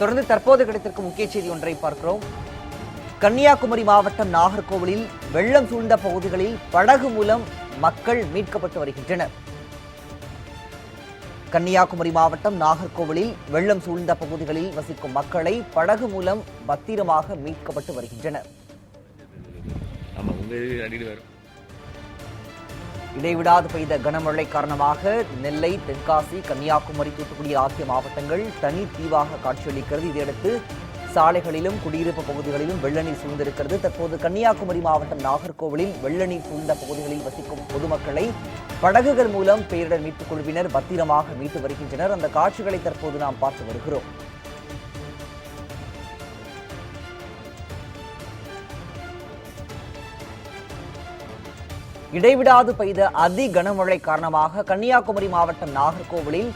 தொடர்ந்து தற்போது கிடைத்திருக்கும் முக்கிய செய்தி ஒன்றை பார்க்கிறோம். கன்னியாகுமரி மாவட்டம் நாகர்கோவிலில் வெள்ளம் சூழ்ந்த பகுதிகளில் படகு மூலம் மக்கள் மீட்கப்பட்டு வருகின்றனர். கன்னியாகுமரி மாவட்டம் நாகர்கோவிலில் வெள்ளம் சூழ்ந்த பகுதிகளில் வசிக்கும் மக்களை படகு மூலம் பத்திரமாக மீட்கப்பட்டு வருகின்றனர். இடைவிடாது பெய்த கனமழை காரணமாக நெல்லை தென்காசி கன்னியாகுமரி தூத்துக்குடி ஆகிய மாவட்டங்கள் தனி தீவாக காட்சியளிக்கிறது. இதையடுத்து சாலைகளிலும் குடியிருப்பு பகுதிகளிலும் வெள்ள நீர் சூழ்ந்திருக்கிறது. தற்போது கன்னியாகுமரி மாவட்டம் நாகர்கோவிலில் வெள்ள நீர் சூழ்ந்த பகுதிகளில் வசிக்கும் பொதுமக்களை படகுகள் மூலம் பேரிடர் மீட்புக் குழுவினர் பத்திரமாக மீட்டு வருகின்றனர். அந்த காட்சிகளை தற்போது நாம் பார்த்து வருகிறோம். இடைவிடாது பெய்த அதி கனமழை காரணமாக கன்னியாகுமரி மாவட்டம் நாகர்கோவிலில்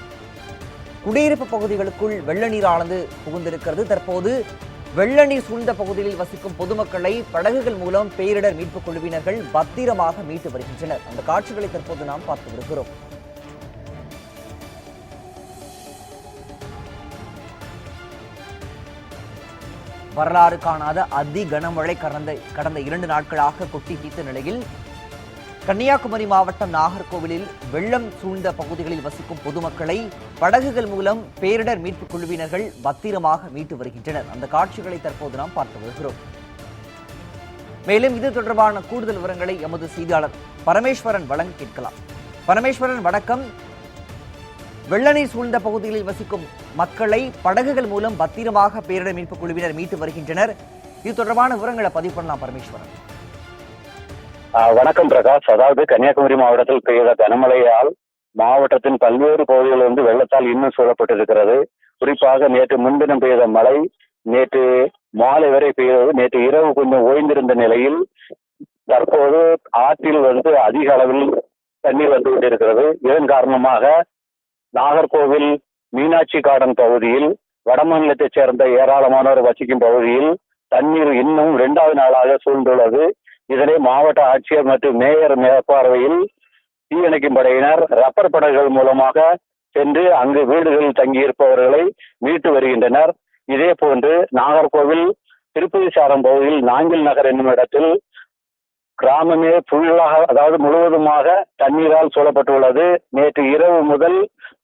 குடியிருப்பு பகுதிகளுக்குள் வெள்ள நீரானது புகுந்திருக்கிறது. தற்போது வெள்ள நீர் சூழ்ந்த பகுதிகளில் வசிக்கும் பொதுமக்களை படகுகள் மூலம் பேரிடர் மீட்புக் குழுவினர்கள் பத்திரமாக மீட்டு வருகின்றனர். அந்த காட்சிகளை தற்போது நாம் பார்த்து வருகிறோம். வரலாறு காணாத அதி கனமழை கடந்த கடந்த இரண்டு நாட்களாக கொட்டி தீர்த்த நிலையில் கன்னியாகுமரி மாவட்டம் நாகர்கோவிலில் வெள்ளம் சூழ்ந்த பகுதிகளில் வசிக்கும் பொதுமக்களை படகுகள் மூலம் பேரிடர் மீட்புக் குழுவினர்கள் பத்திரமாக மீட்டு வருகின்றனர். அந்த காட்சிகளை தற்போது நாம் பார்த்து வருகிறோம். மேலும் இது தொடர்பான கூடுதல் விவரங்களை எமது செய்தியாளர் பரமேஸ்வரன் வழங்க கேட்கலாம். பரமேஸ்வரன் வணக்கம். வெள்ளநீர் சூழ்ந்த பகுதிகளில் வசிக்கும் மக்களை படகுகள் மூலம் பத்திரமாக பேரிடர் மீட்புக் குழுவினர் மீட்டு வருகின்றனர். இது தொடர்பான விவரங்களை பதிவு பண்ணலாம் பரமேஸ்வரன். வணக்கம் பிரகாஷ். அதாவது கன்னியாகுமரி மாவட்டத்தில் பெய்த கனமழையால் மாவட்டத்தின் பல்வேறு பகுதிகள் வந்து வெள்ளத்தால் இன்னும் சூழப்பட்டிருக்கிறது. குறிப்பாக நேற்று முன்தினம் பெய்த மழை நேற்று மாலை வரை பெய்தது. நேற்று இரவு கொஞ்சம் ஓய்ந்திருந்த நிலையில் தற்போது ஆற்றில் வந்து அதிக அளவில் தண்ணீர் வந்து கொண்டிருக்கிறது. இதன் காரணமாக நாகர்கோவில் மீனாட்சி கார்டன் பகுதியில் வடமாநிலத்தைச் சேர்ந்த ஏராளமானோர் வசிக்கும் பகுதியில் தண்ணீர் இன்னும் இரண்டாவது நாளாக சூழ்ந்துள்ளது. இதனை மாவட்ட ஆட்சியர் மற்றும் மேயர் மேற்பார்வையில் தீயணைக்கும் படையினர் ரப்பர் படகுகள் மூலமாக சென்று அங்கு வீடுகளில் தங்கியிருப்பவர்களை மீட்டு வருகின்றனர். இதே போன்று நாகர்கோவில் திருப்பதி சாரம் பகுதியில் நாங்கில் நகர் என்னும் இடத்தில் கிராமமே ஃபுல்லாக அதாவது முழுவதுமாக தண்ணீரால் சூழப்பட்டுள்ளது. நேற்று இரவு முதல்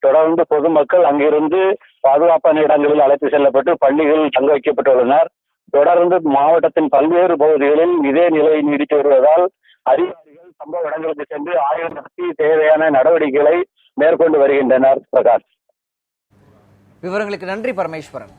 தொடர்ந்து பொதுமக்கள் அங்கிருந்து பாதுகாப்பான இடங்களில் அழைத்து செல்லப்பட்டு பள்ளிகளில் தங்க வைக்கப்பட்டுள்ளனர். தொடர்ந்து மாவட்டத்தின் பல்வேறு பகுதிகளில் இதே நிலை நீடித்து வருவதால் அதிகாரிகள் சம்பவ இடங்களுக்கு சென்று ஆய்வு நடத்தி தேவையான நடவடிக்கைகளை மேற்கொண்டு வருகின்றனர் பிரகாஷ். விவரங்களுக்கு நன்றி பரமேஸ்வரன்.